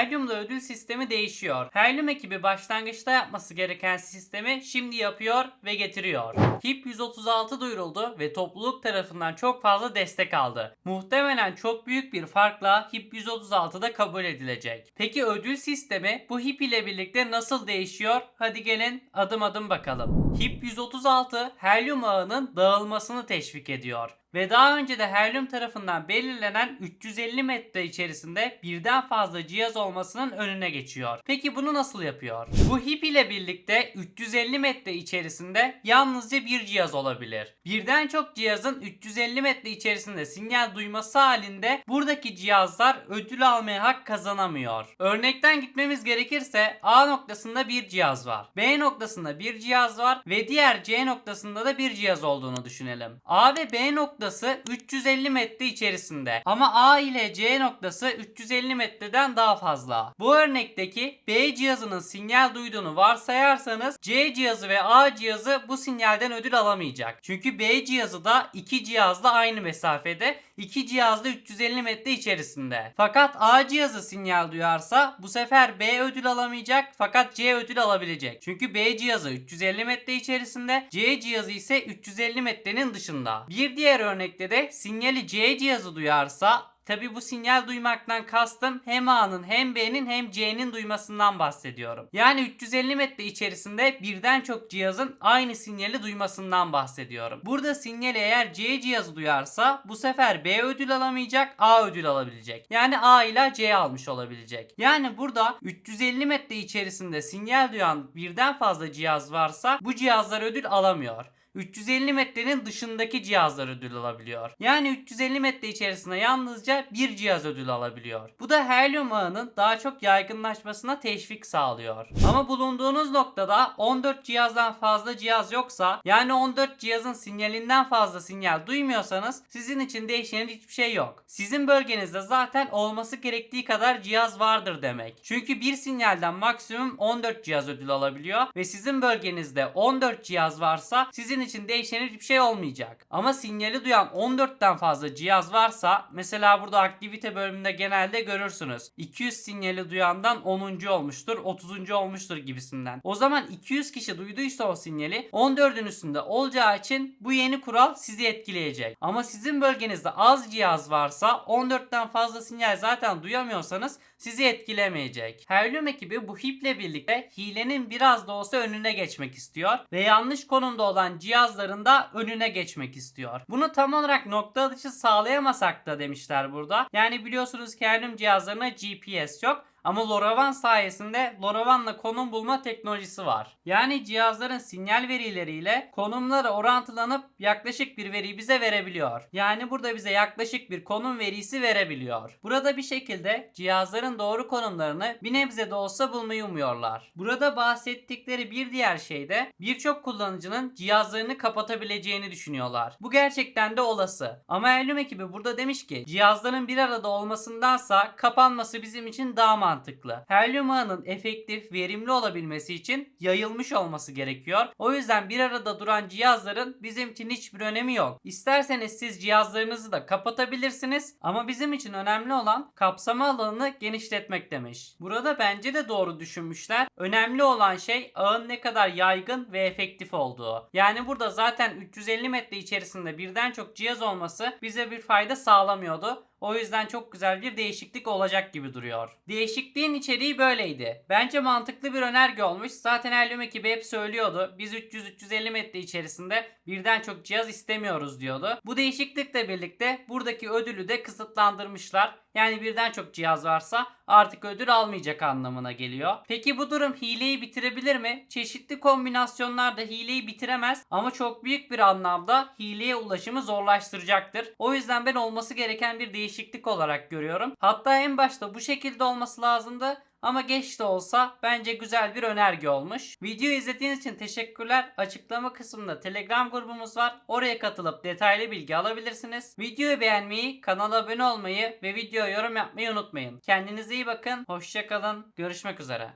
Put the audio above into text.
Helyum'da ödül sistemi değişiyor. Helyum ekibi başlangıçta yapması gereken sistemi şimdi yapıyor ve getiriyor. HIP 136 duyuruldu ve topluluk tarafından çok fazla destek aldı. Muhtemelen çok büyük bir farkla HIP 136'da kabul edilecek. Peki ödül sistemi bu HIP ile birlikte nasıl değişiyor? Hadi gelin adım adım bakalım. HIP 136 helyum ağının dağılmasını teşvik ediyor ve daha önce de helyum tarafından belirlenen 350 metre içerisinde birden fazla cihaz olmasının önüne geçiyor. Peki bunu nasıl yapıyor? Bu HIP ile birlikte 350 metre içerisinde yalnızca bir cihaz olabilir. Birden çok cihazın 350 metre içerisinde sinyal duyması halinde buradaki cihazlar ödül almaya hak kazanamıyor. Örnekten gitmemiz gerekirse A noktasında bir cihaz var. B noktasında bir cihaz var ve diğer C noktasında da bir cihaz olduğunu düşünelim. A ve B noktası 350 metre içerisinde ama A ile C noktası 350 metreden daha fazla. Bu örnekteki B cihazının sinyal duyduğunu varsayarsanız C cihazı ve A cihazı bu sinyalden ödül alamayacak. Çünkü B cihazı da iki cihazla aynı mesafede, iki cihazda 350 metre içerisinde. Fakat A cihazı sinyal duyarsa bu sefer B ödül alamayacak fakat C ödül alabilecek. Çünkü B cihazı 350 metre içerisinde, C cihazı ise 350 metrenin dışında. Bir diğer örnekte de sinyali C cihazı duyarsa Tabi bu sinyal duymaktan kastım hem A'nın hem B'nin hem C'nin duymasından bahsediyorum. Yani 350 metre içerisinde birden çok cihazın aynı sinyali duymasından bahsediyorum. Burada sinyali eğer C cihazı duyarsa bu sefer B ödül alamayacak A ödül alabilecek. Yani A ile C almış olabilecek. Yani burada 350 metre içerisinde sinyal duyan birden fazla cihaz varsa bu cihazlar ödül alamıyor. 350 metrenin dışındaki cihazlar ödül alabiliyor. Yani 350 metre içerisinde yalnızca bir cihaz ödül alabiliyor. Bu da helyum ağının daha çok yaygınlaşmasına teşvik sağlıyor. Ama bulunduğunuz noktada 14 cihazdan fazla cihaz yoksa yani 14 cihazın sinyalinden fazla sinyal duymuyorsanız sizin için değişen hiçbir şey yok. Sizin bölgenizde zaten olması gerektiği kadar cihaz vardır demek. Çünkü bir sinyalden maksimum 14 cihaz ödül alabiliyor ve sizin bölgenizde 14 cihaz varsa sizin için değişen hiçbir şey olmayacak. Ama sinyali duyan 14'ten fazla cihaz varsa mesela burada aktivite bölümünde genelde görürsünüz. 200 sinyali duyandan 10. olmuştur, 30. olmuştur gibisinden. O zaman 200 kişi duyduysa o sinyali 14'ün üstünde olacağı için bu yeni kural sizi etkileyecek. Ama sizin bölgenizde az cihaz varsa 14'ten fazla sinyal zaten duyamıyorsanız sizi etkilemeyecek. Helyum ekibi bu hiple birlikte hilenin biraz da olsa önüne geçmek istiyor ve yanlış konumda olan cihazların da önüne geçmek istiyor. Bunu tam olarak nokta atışı sağlayamasak da demişler burada. Yani biliyorsunuz ki helyum cihazlarına GPS yok. Ama LoRaWAN sayesinde LoRaWAN'la konum bulma teknolojisi var. Yani cihazların sinyal verileriyle konumları orantılanıp yaklaşık bir veriyi bize verebiliyor. Yani burada bize yaklaşık bir konum verisi verebiliyor. Burada bir şekilde cihazların doğru konumlarını bir nebze de olsa bulmayı umuyorlar. Burada bahsettikleri bir diğer şey de birçok kullanıcının cihazlarını kapatabileceğini düşünüyorlar. Bu gerçekten de olası. Ama Elum ekibi burada demiş ki cihazların bir arada olmasındansa kapanması bizim için daha mantıklı mantıklı. Helyum ağının efektif, verimli olabilmesi için yayılmış olması gerekiyor. O yüzden bir arada duran cihazların bizim için hiçbir önemi yok. İsterseniz siz cihazlarınızı da kapatabilirsiniz ama bizim için önemli olan kapsama alanını genişletmek demiş. Burada bence de doğru düşünmüşler. Önemli olan şey ağın ne kadar yaygın ve efektif olduğu. Yani burada zaten 350 metre içerisinde birden çok cihaz olması bize bir fayda sağlamıyordu. O yüzden çok güzel bir değişiklik olacak gibi duruyor. Değişikliğin içeriği böyleydi. Bence mantıklı bir önerge olmuş. Zaten Helyum ekibi hep söylüyordu. Biz 300-350 metre içerisinde birden çok cihaz istemiyoruz diyordu. Bu değişiklikle birlikte buradaki ödülü de kısıtlandırmışlar. Yani birden çok cihaz varsa artık ödül almayacak anlamına geliyor. Peki bu durum hileyi bitirebilir mi? Çeşitli kombinasyonlarda hileyi bitiremez ama çok büyük bir anlamda hileye ulaşımı zorlaştıracaktır. O yüzden ben olması gereken bir değişiklik olarak görüyorum. Hatta en başta bu şekilde olması lazımdı. Ama geç de olsa bence güzel bir önerge olmuş. Videoyu izlediğiniz için teşekkürler. Açıklama kısmında Telegram grubumuz var. Oraya katılıp detaylı bilgi alabilirsiniz. Videoyu beğenmeyi, kanala abone olmayı ve videoya yorum yapmayı unutmayın. Kendinize iyi bakın. Hoşçakalın. Görüşmek üzere.